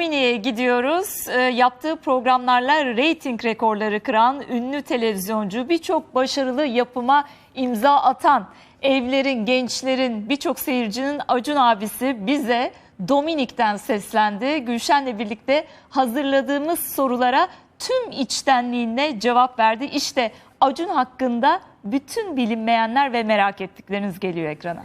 Domini'ye gidiyoruz. Ee, yaptığı programlarla reyting rekorları kıran ünlü televizyoncu birçok başarılı yapıma imza atan evlerin, gençlerin, birçok seyircinin Acun abisi bize Dominik'ten seslendi. Gülşen'le birlikte hazırladığımız sorulara tüm içtenliğine cevap verdi. İşte Acun hakkında bütün bilinmeyenler ve merak ettikleriniz geliyor ekrana.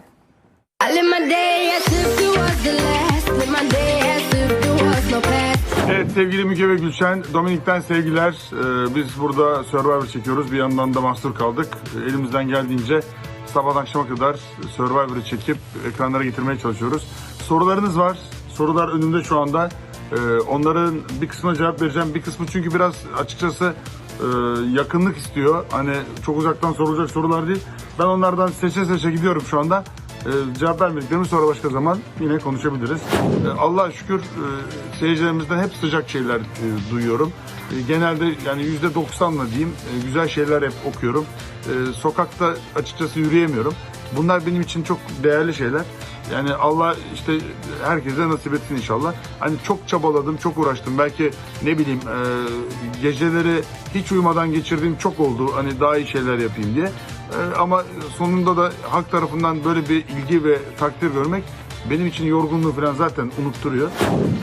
Sevgili Müge ve Gülşen, Dominik'ten sevgiler. Ee, biz burada Survivor çekiyoruz. Bir yandan da mahsur kaldık. Elimizden geldiğince sabah akşama kadar Survivor'ı çekip ekranlara getirmeye çalışıyoruz. Sorularınız var. Sorular önümde şu anda. Ee, onların bir kısmına cevap vereceğim. Bir kısmı çünkü biraz açıkçası e, yakınlık istiyor. Hani çok uzaktan sorulacak sorular değil. Ben onlardan seçe seçe gidiyorum şu anda. Ee, cevap vermediklerimi sonra başka zaman yine konuşabiliriz. Ee, Allah'a şükür e, seyircilerimizden hep sıcak şeyler e, duyuyorum. E, genelde yani yüzde doksanla diyeyim e, güzel şeyler hep okuyorum. E, sokakta açıkçası yürüyemiyorum. Bunlar benim için çok değerli şeyler. Yani Allah işte herkese nasip etsin inşallah. Hani çok çabaladım, çok uğraştım. Belki ne bileyim e, geceleri hiç uyumadan geçirdiğim çok oldu. Hani daha iyi şeyler yapayım diye. E, ama sonunda da halk tarafından böyle bir ilgi ve takdir görmek benim için yorgunluğu falan zaten unutturuyor.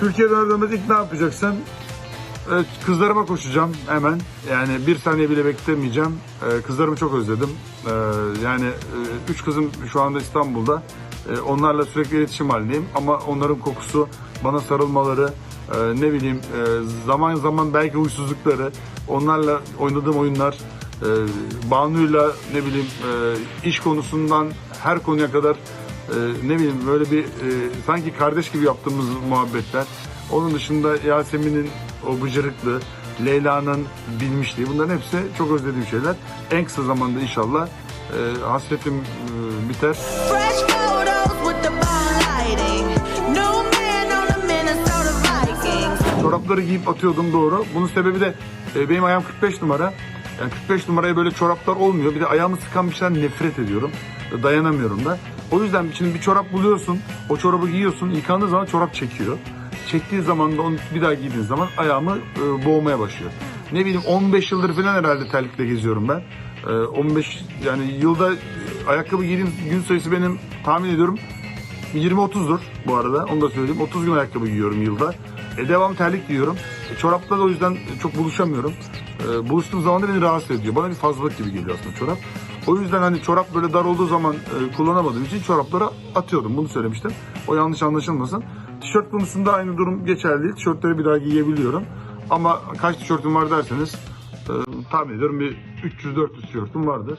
Türkiye'den aradığımız ilk ne yapacaksın? Evet, kızlarıma koşacağım hemen. Yani bir saniye bile beklemeyeceğim. Ee, kızlarımı çok özledim. Ee, yani e, üç kızım şu anda İstanbul'da. Ee, onlarla sürekli iletişim halindeyim. Ama onların kokusu, bana sarılmaları, e, ne bileyim e, zaman zaman belki huysuzlukları, onlarla oynadığım oyunlar, e, Banu'yla ne bileyim e, iş konusundan her konuya kadar e, ne bileyim böyle bir e, sanki kardeş gibi yaptığımız muhabbetler. Onun dışında Yasemin'in o bıcırıklığı, Leyla'nın bilmişliği bunların hepsi çok özlediğim şeyler. En kısa zamanda inşallah e, hasretim e, biter. Fresh. Çorapları giyip atıyordum doğru. Bunun sebebi de e, benim ayağım 45 numara. Yani 45 numaraya böyle çoraplar olmuyor. Bir de ayağımı sıkan bir şeyden nefret ediyorum. Dayanamıyorum da. O yüzden şimdi bir çorap buluyorsun. O çorabı giyiyorsun. Yıkandığı zaman çorap çekiyor. Çektiği zaman da onu bir daha giydiğin zaman ayağımı e, boğmaya başlıyor. Ne bileyim 15 yıldır falan herhalde terlikle geziyorum ben. E, 15 yani yılda ayakkabı giydiğim gün sayısı benim tahmin ediyorum 20-30'dur bu arada. Onu da söyleyeyim. 30 gün ayakkabı giyiyorum yılda. E, devam terlik giyiyorum. E, çorapla da o yüzden çok buluşamıyorum. E, buluştuğum zaman da beni rahatsız ediyor. Bana bir fazlalık gibi geliyor aslında çorap. O yüzden hani çorap böyle dar olduğu zaman e, kullanamadığım için çorapları atıyordum. Bunu söylemiştim. O yanlış anlaşılmasın. Tişört konusunda aynı durum geçerli değil. Tişörtleri bir daha giyebiliyorum. Ama kaç tişörtüm var derseniz e, tahmin ediyorum bir 300-400 tişörtüm vardır.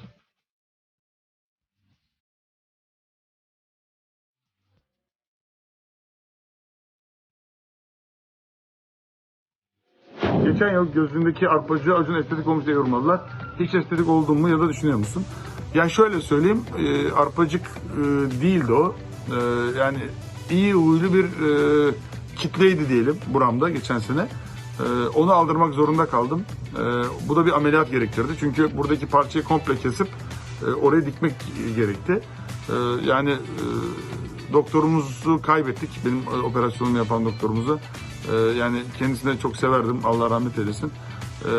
Geçen yıl gözündeki arpacı Acun estetik olmuş diye yorumladılar. Hiç estetik oldun mu ya da düşünüyor musun? Yani şöyle söyleyeyim, e, arpacık e, değildi o. E, yani iyi huylu bir e, kitleydi diyelim buramda geçen sene. E, onu aldırmak zorunda kaldım. E, bu da bir ameliyat gerektirdi. Çünkü buradaki parçayı komple kesip e, oraya dikmek gerekti. E, yani e, doktorumuzu kaybettik. Benim e, operasyonumu yapan doktorumuzu. E, yani kendisine çok severdim. Allah rahmet eylesin. E,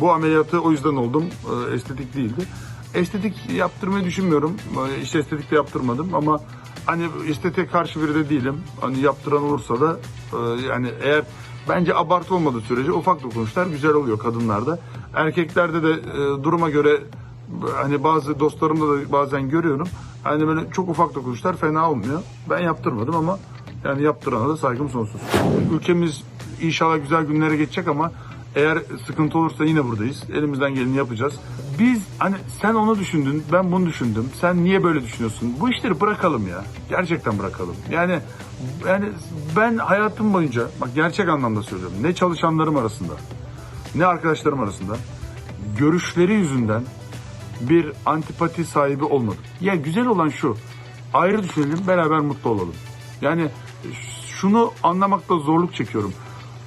bu ameliyatı o yüzden oldum. E, estetik değildi. Estetik yaptırmayı düşünmüyorum. E, İşte estetik de yaptırmadım ama hani estetiğe karşı biri de değilim. Hani yaptıran olursa da e, yani eğer bence abartı olmadığı sürece ufak dokunuşlar güzel oluyor kadınlarda. Erkeklerde de e, duruma göre hani bazı dostlarımda da bazen görüyorum. Hani böyle çok ufak dokunuşlar fena olmuyor. Ben yaptırmadım ama yani yaptırana da saygım sonsuz. Ülkemiz inşallah güzel günlere geçecek ama eğer sıkıntı olursa yine buradayız. Elimizden geleni yapacağız. Biz hani sen onu düşündün, ben bunu düşündüm. Sen niye böyle düşünüyorsun? Bu işleri bırakalım ya. Gerçekten bırakalım. Yani yani ben hayatım boyunca bak gerçek anlamda söylüyorum. Ne çalışanlarım arasında, ne arkadaşlarım arasında görüşleri yüzünden bir antipati sahibi olmadım. Ya güzel olan şu. Ayrı düşünelim, beraber mutlu olalım. Yani şunu anlamakta zorluk çekiyorum.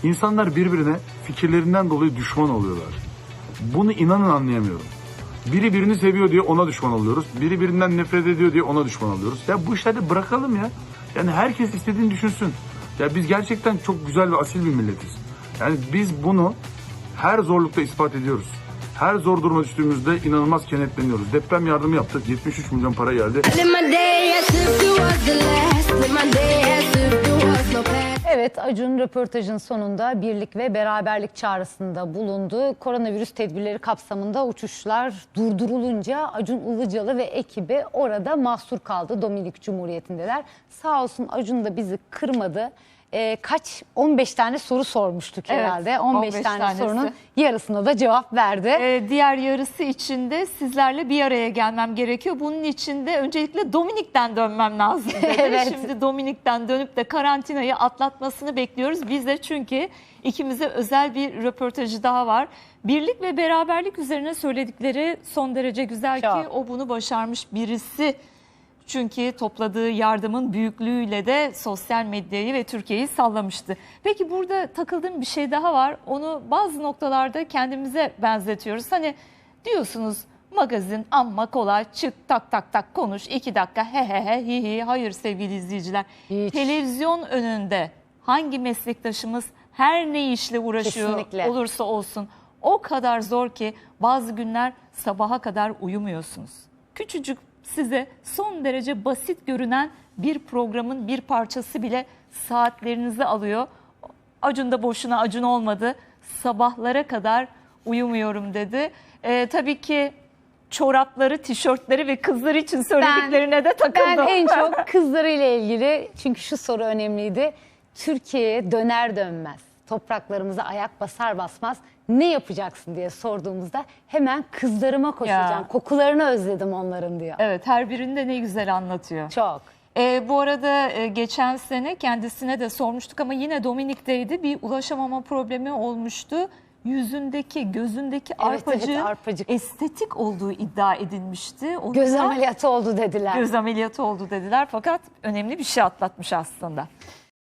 İnsanlar birbirine fikirlerinden dolayı düşman oluyorlar. Bunu inanın anlayamıyorum. Biri birini seviyor diye ona düşman oluyoruz. Biri birinden nefret ediyor diye ona düşman oluyoruz. Ya bu işleri bırakalım ya. Yani herkes istediğini düşünsün. Ya biz gerçekten çok güzel ve asil bir milletiz. Yani biz bunu her zorlukta ispat ediyoruz. Her zor duruma düştüğümüzde inanılmaz kenetleniyoruz. Deprem yardımı yaptık. 73 milyon para geldi. Evet Acun röportajın sonunda birlik ve beraberlik çağrısında bulundu. Koronavirüs tedbirleri kapsamında uçuşlar durdurulunca Acun Ilıcalı ve ekibi orada mahsur kaldı. Dominik Cumhuriyeti'ndeler. Sağ olsun Acun da bizi kırmadı. Ee, kaç 15 tane soru sormuştuk Evet, herhalde. 15, 15 tane tanesi. sorunun yarısına da cevap verdi. Ee, diğer yarısı için de sizlerle bir araya gelmem gerekiyor. Bunun için de öncelikle Dominik'ten dönmem lazım dedi. Evet. Şimdi Dominik'ten dönüp de karantinayı atlatmasını bekliyoruz. Biz de çünkü ikimize özel bir röportajı daha var. Birlik ve beraberlik üzerine söyledikleri son derece güzel ki Çok. o bunu başarmış birisi. Çünkü topladığı yardımın büyüklüğüyle de sosyal medyayı ve Türkiye'yi sallamıştı. Peki burada takıldığım bir şey daha var. Onu bazı noktalarda kendimize benzetiyoruz. Hani diyorsunuz magazin amma kolay çık tak tak tak konuş iki dakika he he he hi hi. Hayır sevgili izleyiciler. Hiç. Televizyon önünde hangi meslektaşımız her ne işle uğraşıyor Kesinlikle. olursa olsun o kadar zor ki bazı günler sabaha kadar uyumuyorsunuz. Küçücük size son derece basit görünen bir programın bir parçası bile saatlerinizi alıyor. Acun da boşuna acun olmadı. Sabahlara kadar uyumuyorum dedi. Ee, tabii ki çorapları, tişörtleri ve kızlar için söylediklerine de takıldım. Ben en çok kızlarıyla ilgili çünkü şu soru önemliydi. Türkiye'ye döner dönmez, topraklarımıza ayak basar basmaz ne yapacaksın diye sorduğumuzda hemen kızlarıma koşacağım. Ya. Kokularını özledim onların diyor. Evet her birinde ne güzel anlatıyor. Çok. Ee, bu arada e, geçen sene kendisine de sormuştuk ama yine Dominik'teydi. Bir ulaşamama problemi olmuştu. Yüzündeki, gözündeki Evet, arpacığı evet, arpacık. estetik olduğu iddia edilmişti. Onu Göz ameliyatı oldu dediler. göz ameliyatı oldu dediler fakat önemli bir şey atlatmış aslında.